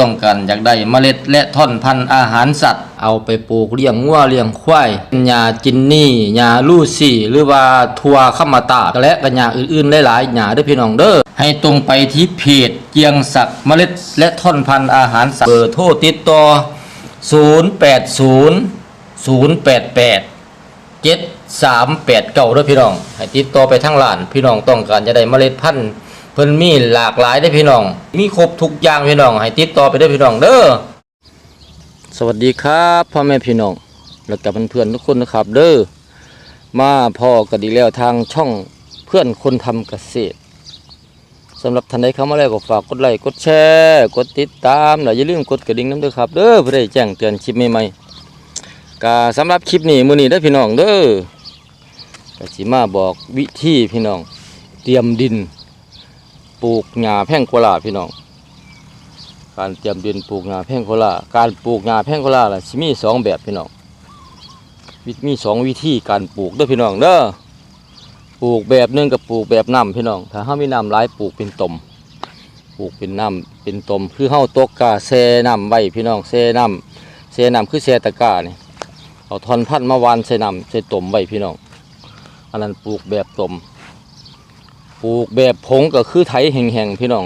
ต้องการอยากได้เมล็ดและท่อนพันธุ์อาหารสัตว์ เอาไปปลูกเลี้ยงงัวเลี้ยงควายหญ้าจินนี่หญ้าลูซี่ หรือว่าทัวขมตาและก็หญ้าอื่นๆหลายๆหญ้าด้อพี่น้องเด้อให้ตรงไปที่เพจเจียงศักดิ์เมล็ดและท่อนพันธุ์อาหารสัตว์เบอร์โทรติดต่อ 080 088เจ็ดสามแปดเก้าด้วยพี่น้อง ให้ติดต่อไปทั้งร้าน พี่น้องต้องการจะได้เมล็ดพันธุ์ เพิ่นมีหลากหลายได้พี่น้อง มีครบทุกอย่างพี่น้อง ให้ติดต่อไปได้พี่น้องเด้อ สวัสดีครับพ่อแม่พี่น้อง และกับเพื่อนๆทุกคนนะครับ เด้อ มาพ่อกันดีแล้วทางช่องเพื่อนคนทำเกษตรสำหรับท่านใดเข้ามาแล้วก็ฝากกดไลค์ กดแชร์ กดติดตามและอย่าลืมกดกระดิ่งน้ำด้อครับ เด้อเพื่อได้แจ้งเตือนคลิปใหม่ๆก็สำหรับคลิปนี้มื้อนี้ได้พี่น้องเด้อก็สิมาบอกวิธีพี่น้อง เตรียมดิน ปลูกหญ้าแพ่งโกวาพี่น้อง การเตรียมดินปลูกหญ้าแพ่งโกวาการปลูกหญ้าแพ่งโกวาล่ะมีสองแบบพี่น้องมีสองวิธีการปลูกเด้อพี่น้องเด้อปลูกแบบหนึงกับปลูกแบบน้ำพี่น้อง ถ้าเฮามีน้ำหลายปลูกเป็นตมปลูกเป็นน้ำเป็นตมคือเฮาตกกาแช่น้ำไว้พี่น้องแช่น้ำแช่น้ำคือแช่ตะกร้านี่ยเอาทอนพันมาวานใส่น้ำใส่ต้มไว้พี่น้องอันนั้นปลูกแบบตม ปลูกแบบผงก็คือไถแห้งๆพี่น้อง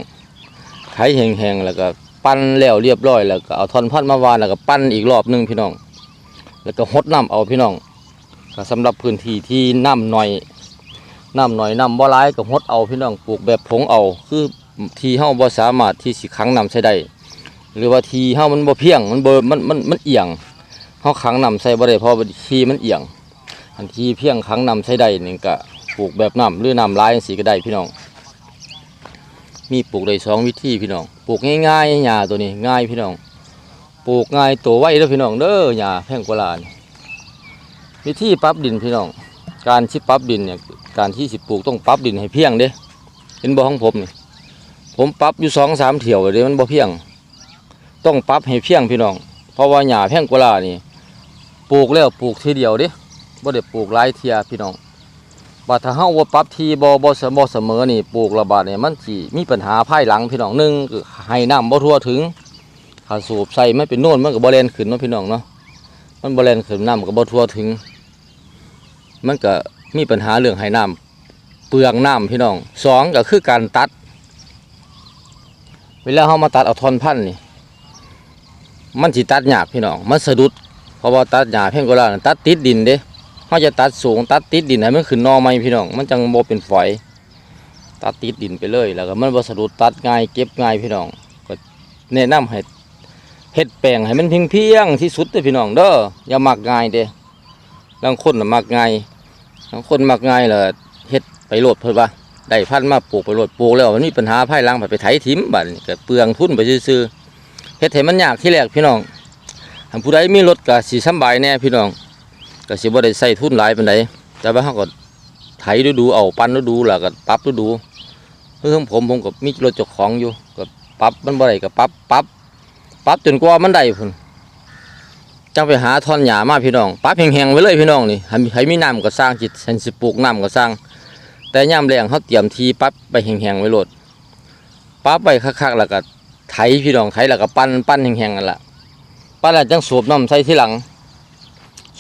ไถแห้งๆแล้วก็ปั้นแล้วเรียบร้อยแล้วก็เอาท่อนพันมาวานแล้วก็ปั้นอีกรอบหนึงพี่น้อง แล้วก็หดน้ำเอาพี่น้องก็สำหรับพื้นที่ที่น้ำหน่อยน้ำหน่อยน้ำบ่ร้ายก็หดเอาพี่น้องปลูกแบบผงเอา คือที่เฮาบ่สามารถที่สิขังน้ำใส่ได้หรือว่าที่เฮามันบ่เพียงมันบ่มันมันมันเอียงเขาขังนำใส่บ่ได้เพราะทีมันเอียงอันทีเพียงขังนำใส่ได้นี่ก็ ปลูกแบบน้ำหรือน้ำลายสีก็ได้พี่น้อง มีปลูกได้สองวิธีพี่น้อง ปลูกง่ายๆหญ้าตัวนี้ง่ายพี่น้อง ปลูกง่ายตัวไวเด้อพี่น้องเด้อหญ้าแพงกว่าลานวิธีปรับดินพี่น้อง การที่ปรับดินเนี่ยการที่สิปลูกต้องปรับดินให้เพียงเด้เห็นบ่ของผมนี่ผมปรับอยู่สองสามเที่ยวเลยมันบ่เพียง ต้องปรับให้เพียงพี่น้อง เพราะว่าหญ้าแพงกว่าลานี่ปลูกแล้วปลูกทีเดียวเดิบ่ได้ปลูกหลายเทียพี่น้อง บาดถ้าเฮาบ่ปรับทีบ่บ่เสมอเสมอนี่ปลูกระบาดเนี่ยมันสิมีปัญหาภายหลังพี่น้องหนึ่งคือให้น้ำบ่ทั่วถึงถ้าสูบใส่ไมันเป็นโน่นมันก็บ่แล่นขึ้นเนาะพี่น้องเนาะมันบ่แล่นขึ้นน้ำก็บ่ทั่วถึง มันก็มีปัญหาเรื่องให้น้ำเปลืองน้ำพี่น้องสองก็คือการตัด เวลาเฮามาตัดเอาทอนพันธุ์นี่ มันสิตัดหยากพี่น้องมันสะดุดเพราะว่าตัดหญ้าเพ่งก็แล้วตัดติดดินเด้ เขาจะตัดสูงตัดติดดินให้มันขึ้นนอใหม่พี่น้อง มันจังบ่เป็นฝอย ตัดติดดินไปเลย แล้วก็มันบ่สดุตัดง่ายเก็บง่ายพี่น้อง ก็แนะนำให้เฮ็ดแปลงให้มันเพียงเพียงที่สุดเด้อพี่น้องเด้ออย่ามักง่ายเด้บางคนมักง่ายบางคนมักง่ายเลยเฮ็ดไปโลดเพิ่นว่าได้พันมาปลูกไปโลดปลูกแล้วมันมีปัญหาภายหลังไปไถทิมบัดนี้ก็เปลืองทุนไปซื่อเฮ็ดให้มันยากที่แรกพี่น้องผู้ใดมีรถก็สิสำบายแน่พี่น้อง ก็สิบ่ได้ใส่ทุนหลายปานใดแต่ว่าเฮาก็ไถดูดูเอาปั้นดูดูๆแล้วก็ปรับดูดูเรื่องผมผมก็มีรถเจ้าของอยู่ก็ปรับมันบ่ได้ก็ปรับปรับปรับจนกว่ามันได้พุ่นจังไปหาท่อนหญ้ามาพี่น้องปรับแห้งๆไว้เลยพี่น้องนี่ให้ใหมีน้ำก็สร้างจิตสันสิปลูกน้ำก็สร้าง แต่ยามแรงเฮาเตรียมทีปรับไปแห้งๆไว้โลดปรับไปคักๆแล้วก็ไถพี่น้องไถแล้วก็ปั้นปั้นแห้งๆกันละปั้นแล้วจังสูบน้ำใส่ที่หลัง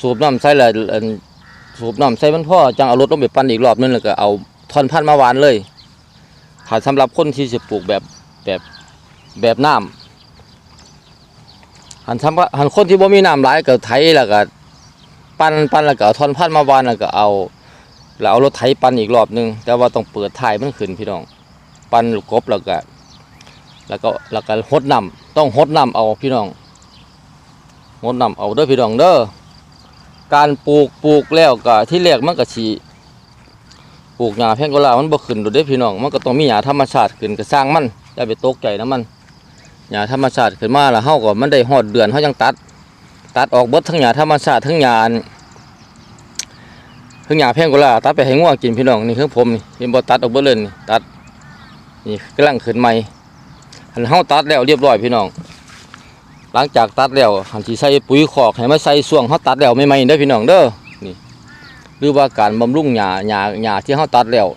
สูบน้ำใส่แล้วอันสูบน้ำใส่มันพ่อจังเอารถลงไปปั้นอีกรอบนึงแล้วก็เอาท่อนพันธุ์มาหวานเลยถ้าสำหรับคนที่จะปลูกแบบแบบแบบน้ำหันสำหรับหันคนที่บ่มีน้ำหลายก็ไถแล้วก็ปั้นปั้นแล้วก็เอาท่อนพันธุ์มาหวานแล้วก็เอาแล้วเอารถไถปั้นอีกรอบนึง แต่ว่าต้องเปิดท้ายมันขึ้นพี่น้อง ปั้นลูกกบแล้วก็แล้วก็แล้วก็หดน้ำต้องหดน้ำเอาพี่น้องหดน้ำเอาเด้อพี่น้องเด้อ การปลูกปลูกแล้วก็ที่แรกมันก็สีปลูกหญ้าแพงกว่าลามันบ่ขึ้นโดดเด้พี่น้องมันก็ต้องมีหญ้าธรรมชาติขึ้นก็สร้างมันอย่าไปตกใจนะมันหญ้าธรรมชาติขึ้นมาแล้วเฮาก็มันได้ฮอดเดือนเฮาจังตัด ตัดออกเบิดทั้งหญ้าธรรมชาติทั้งหญ้าทั้งหญ้าแพงกว่าลาตัดไปให้งัวกินพี่น้องนี่คือผมนี่เห็นบ่ตัดออกเบิดเลยนี่ตัดนี่กำลังขึ้นใหม่หันเฮาตัดแล้วเรียบร้อยพี่น้อง หลังจากตัดแล้วหันสิใส่ปุ๋ยคอกให้มาใส่ส่วงเฮาตัดแล้วใหม่ๆเด้พี่น้องเด้อนี่หรือว่าการบำรุงหญ้าหญ้าหญ้าที่เฮาตัดแล้ว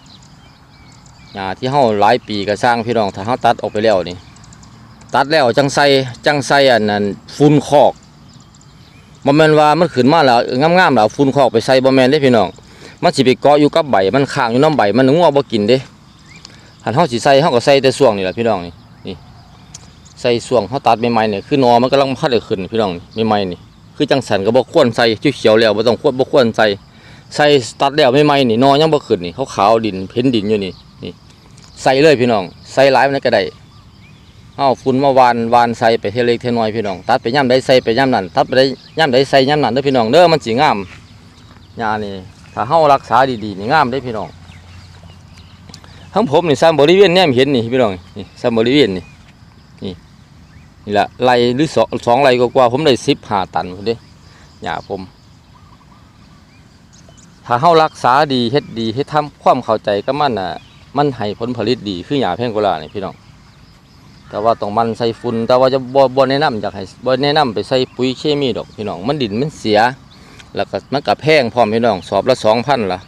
หญ้าที่เฮาหลายปีก็สร้างพี่น้องถ้าเฮาตัดออกไปแล้วนี่ ตัดแล้วจังใส่จังใส่อันนั้นฝุ่นคอกบ่แมนว่ามันขึ้นมาแล้วงามๆแล้วฝุ่นคอกไปใส่บ่แมนเด้พี่น้องมันสิไปเกาะอยู่กับใบมันค้างอยู่น้ำใบมันงัวบ่กินเด้หันเฮาสิใส่เฮาก็ใส่แต่ช่วงนี่แหละพี่น้องนี่ ใส่ช่วงเฮาตัดใหม่ๆนี่ยคือหนอมันกำลังพัดขึ้นพี่น้องใหม่ๆนี่คือจังสันก็บ่ควรใส่เขียวๆแล้วบ่ต้องควรบ่ควรใส่ใส่ตัดแล้วใหม่ๆนี่นอยังบ่ขึ้นนี่เขาขาวดินเพ้นดินอยู่นี่นี่ใส่เลยพี่น้องใส่หลายมันก็ได้เอาฝุ่นมาวานวานใส่ไปเทเล็กเทน้อยพี่น้องตัดไปย่ำได้ใส่ไปย่ำนั่นตัดไปได้ย่ำได้ใส่ย่ำนั่นเด้อพี่น้องเด้อมันสีงามยานี่ถ้าเฮารักษาดีๆนี่งามได้พี่น้องทั้งผมนี่ซ้ำบริเวณเนี่ยเห็นนี่พี่น้องนี่ซ้ำบริเวณนี่ นี่แหละไรหรือสองสองไรกว่าผมได้สิบห้าตันพุ่นเด้หญ้าผม ถ้าเฮารักษาดีเฮ็ดดีเฮ็ดทำความเข้าใจกับมันน่ะ มันให้ผลผลิตดีคือหญ้าแพงโกลาเนี่พี่น้องแต่ว่าต้องมันใส่ฝุ่นแต่ว่าจะบ่บ่แนะนำอยากให้บ่แนะนำไปใส่ปุ๋ยเคมีดอกพี่น้องมันดินมันเสีย แล้วก็มันก็แพงพร้อมพี่น้องสอบละ2,000ล่ะ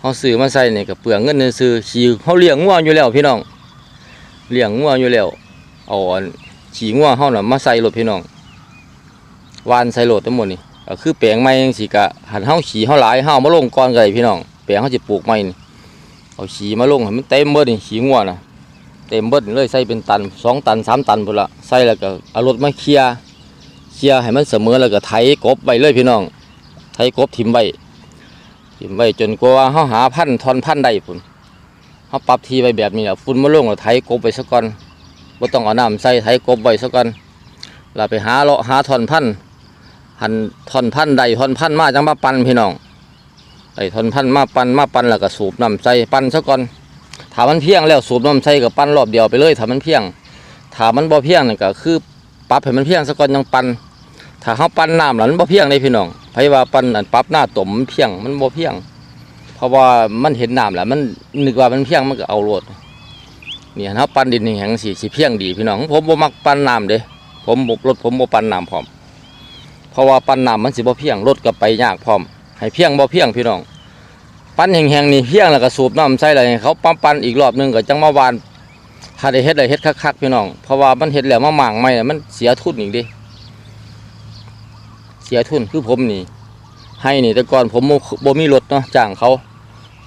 เฮาซื้อมาใส่เนี่ยก็เปลืองเงินซื้อขี้เฮาเลี้ยงงัวอยู่แล้วพี่น้องเลี้ยงงัวอยู่แล้วเอาอัน ขี้งัวเฮาน่ะมาใส่รถพี่น้องวานใส่รถทั้งหมดนี่ก็คือแปลงใหม่จังซี่ก็หันเฮาขี้เฮาหลายเฮาเอามาลงก่อนก็ได้พี่น้องแปลงเฮาสิปลูกใหม่นี่เอาขี้มาลงให้มันเต็มเบิดนี่ขี้งัวน่ะเต็มเบิดเลยใส่เป็นตันสองตันสามตันพุ่นละใส่แล้วก็เอารถมาเคลียร์เคลียร์ให้มันเสมอแล้วก็ไถกบไปเลยพี่น้อง ไถกบถิ่มไว้ถิ่มไว้จนกว่าเฮาหาพันธุ์ทอนพันธุ์ได้พุ่นเฮาปรับทีไว้แบบนี้แหละฝุ่นมาลงแล้วไถกบไปซะก่อน บ่ต้องเอาน้ำใส่ไถกบไว้ซะก่อนแล้วไปหาเลาะหาทอนพันธ์หันทอนพันธ์ใดทอนพันธ์มาจังมาปั่นพี่น้องไอ้ทอนพันธ์มาปั่นมาปั่นแล้วก็สูบน้ำใส่ปั่นซะก่อนถ้ามันเพียงแล้วสูบน้ำใส่กับปั้นรอบเดียวไปเลยถ้ามันเพียงถ้ามันบ่เพียงนี่ก็คือปรับให้มันเพียงซะก่อนยังปั้นถ้าเฮาปั้นน้ำแล้วมันบ่เพียงเลยพี่น้องไผว่าปั้นอันปรับหน้าตมมันเพียงมันบ่เพียง เพราะว่ามันเห็นน้ำแล้วมันนึกว่ามันเพียงมันก็เอาโลด นี่เฮาปั้นดินนี่แห้งสิสิเพียงดีพี่น้องผมบ่มักปั้นน้ำเด้ผมบ่รถผมบ่ปั้นน้ำพร้อม เพราะว่าปั้นน้ำมันสิบ่เพียงรถก็ไปยากพร้อม ให้เพียงบ่เพียงพี่น้อง ปั้นแห้งๆนี่เพียงแล้วก็สูบน้ำใส่เลยให้เขาปั๊มปั้นอีกรอบหนึงก็จังมาวานถ้าได้เฮ็ดได้เฮ็ดคักๆพี่น้อง เพราะว่ามันเฮ็ดแล้วมาหมางไม่มันเสียทุนอีกเดิเสียทุนคือผมนี่ ให้นี่แต่ก่อนผมบ่บ่มีรถเนาะจ้างเขา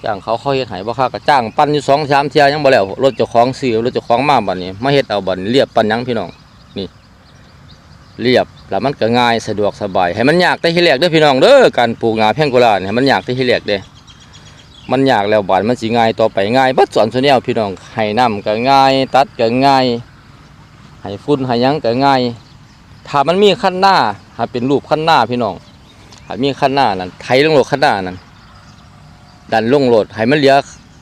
จ้างเขาเขาเฮ็ดให้บ่ค่าก็จ้างปั้นอยู่2 3เที่ยยังบ่แล้วรถเจ้าของซื้อรถเจ้าของมาบัดนี้มาเฮ็ดเอาบัดนี้เรียบปั้นหยังพี่น้องนี่ เรียบแล้วมันก็ง่ายสะดวกสบายให้มันยากแต่ที่แรกเด้อพี่น้องเด้อการปลูกงาแพงโกลาเนี่ยให้มันยากแต่ที่แรกเด้มันยากแล้วบาดมันสิง่ายต่อไปง่ายบัดสอนส่วนแนวพี่น้องให้น้ำก็ง่าย ตัดก็ง่ายให้ฝุ่นให้ยังก็ง่ายถ้ามันมีขั้นหน้าถ้าเป็นรูปขั้นหน้าพี่น้องถ้ามีขั้นหน้านั้นไถลงโลขั้นหน้านั้น ดันลงโหลดให้มันเหลีย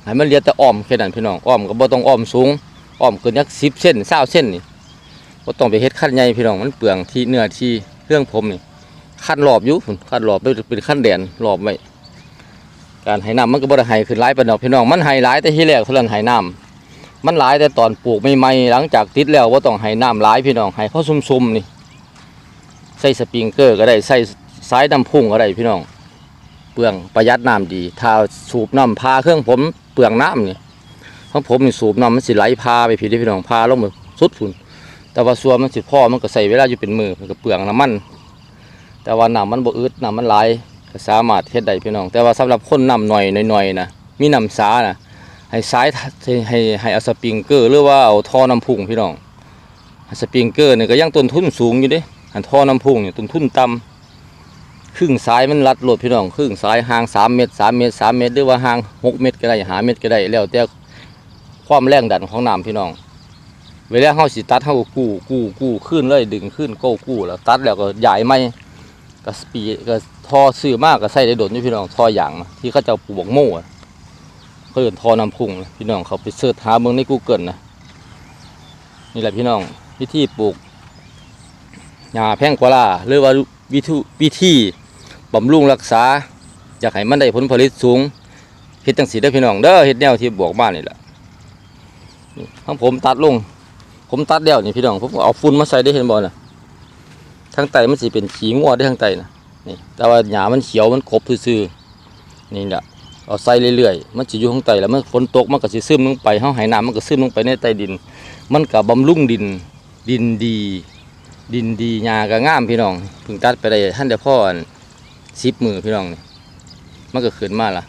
ให้มันเหลียแต่อ้อมแค่นั้นพี่น้องอ้อมก็บ่ต้องอ้อมสูงอ้อมเกินยัก10เส้น20เส้นนี่บ่ต้องไปเฮ็ดขั้นใหญ่พี่น้องมันเปลืองที่เนื้อที่เครื่องผมนี่ขั้นรอบอยู่พุ่นขั้นรอบด้วยเป็นขั้นแดนรอบไว้การให้น้ำมันก็บ่ได้ให้ขึ้นหลายปานดอกพี่น้องมันให้หลายแต่ที่แรกเท่านั้นให้น้ำมันหลายแต่ตอนปลูกใหม่ๆหลังจากติดแล้วบ่ต้องให้น้ำหลายพี่น้องให้เขาะซุ่มๆนี่ใส่สปริงเกอร์ก็ได้ใส่สายน้ำพุ่งก็ได้พี่น้อง ปลืองประหยัดน้ำดี ถ้าสูบน้ำพาเครื่องผมเปลืองน้ำเนี่ยของผมนี่สูบน้ำมันสิไหลพาไปพี่เด้อพี่น้องพาลงมาสุดฝุ่นแต่ว่าส่วนมันสิพ่อมันก็ใส่เวลาอยู่เป็นมือมันก็เปลืองน้ำมัน แต่ว่าน้ำมันบ่อึดน้ำมันไหลายก็สามารถเฮ็ดได้พี่น้อง แต่ว่าสำหรับคนนำหน่อยหน่อยๆนะมีน้ำสานะให้สายให้ให้เอาสปริงเกอร์หรือว่าเอาท่อน้ำพุ่งพี่น้องสปริงเกอร์เนี่ยก็ยังต้นทุนสูงอยู่เด้อันท่อน้ำพุ่งนี่ต้นทุนต่ำ ครึ่งสายมันรัดโหลดพี่น้องครึ่งสายห่าง3เมตร3เมตร3เมตรหรือว่าห่าง6เมตรก็ได้5เมตรก็ได้แล้วแต่ความแรงดันของน้ำพี่น้องเวลาเฮาสิตัดเฮากู้กู้กู้ขึ้นเลยดึงขึ้นก้กู้แล้วตัดแล้วก็ใหญ่ไม่ก็สปีก็ทอซื้อมากก็ใส่ได้โดนอยู่พี่น้องทออย่างที่เขาจะปลูกโม่เขาเรียกทอน้ำพุ่งพี่น้องเขาไปเสิร์ชหาเมืองใน Google นะนี่แหละพี่น้องวิธีปลูกหญ้าแพงกวาลาหรือว่าวิธีวิธี บำรุงรักษา อยากให้มันได้ผลผลิตสูงเฮ็ดจังสีได้พี่น้องเด้อเฮ็ดแนวที่บอกมานนี่แหละทั้งผมตัดลง ผมตัดแล้วนี่พี่น้องผมเอาฝุ่นมาใส่ได้เห็นบ่น่ะทางไตมันสิเป็นขี้งัวได้ทางไตนะนี่แต่ว่าหญ้ามันเขียวมันครบซื่อนี่แหละเอาใส่เรื่อยๆ มันจะอยู่ข้างใต้แล้วมันฝนตกมันก็สิซึมลงไปเฮาให้น้ำมันก็ซึมลงไปในใต้ดิน มันก็บำรุงดินดินดี ดินดีหญ้าก็งามพี่น้องพิ่งตัดไปได้ท่านเดียวพ่อ สิบมือพี่น้องนี่มันก็ขึ้นมาละ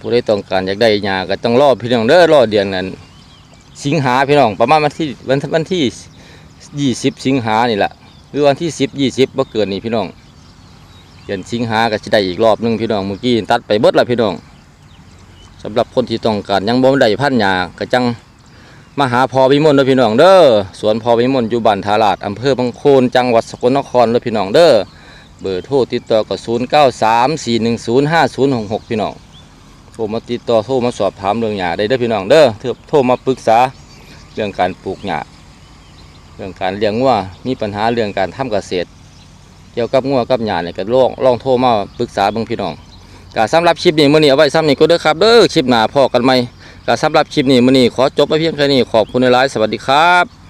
ผู้ใดต้องการอยากได้หญ้าก็ต้องรอพี่น้องเด้อรอเดือนนั้น สิงหาพี่น้องประมาณวันที่วันวันที่ยี่สิบสิงหานี่แหละหรือวันที่สิบยี่สิบบ่เกินนี่พี่น้องเดือนสิงหาก็จะได้อีกรอบหนึงพี่น้องเมื่อกี้ตัดไปเบิดละพี่น้องสำหรับคนที่ต้องการยังบ่ได้พันหญ้าก็จังมาหาพอวิมลเด้อพี่น้องเด้อสวนพอวิมลอยู่บ้านทาราดอำเภอบางโคนจังหวัดสกลนครเด้อพี่น้องเด้อ เบอร์โทรติดต่อก็0 9 3 4 1 0 5 0 6 6พี่น้องโทรมาติดต่อโทรมาสอบถามเรื่องหญ้าได้เด้อพี่น้องเด้อเถอะโทรมาปรึกษาเรื่องการปลูกหญ้าเรื่องการเลี้ยงวัวมีปัญหาเรื่องการทำเกษตร เกี่ยวกับงัวกับหญ้าเนี่ยก็ลองลองโทรมาปรึกษาเบิ่งพี่น้องก็สำหรับคลิปนี้มื้อนี้เอาไว้ซ้ำนี้ก็เด้อครับเด้อคลิปหน้าพอกันใหม่ก็สำหรับคลิปนี้มื้อนี้ขอจบไปเพียงแค่นี้ขอบคุณหลายสวัสดีครับ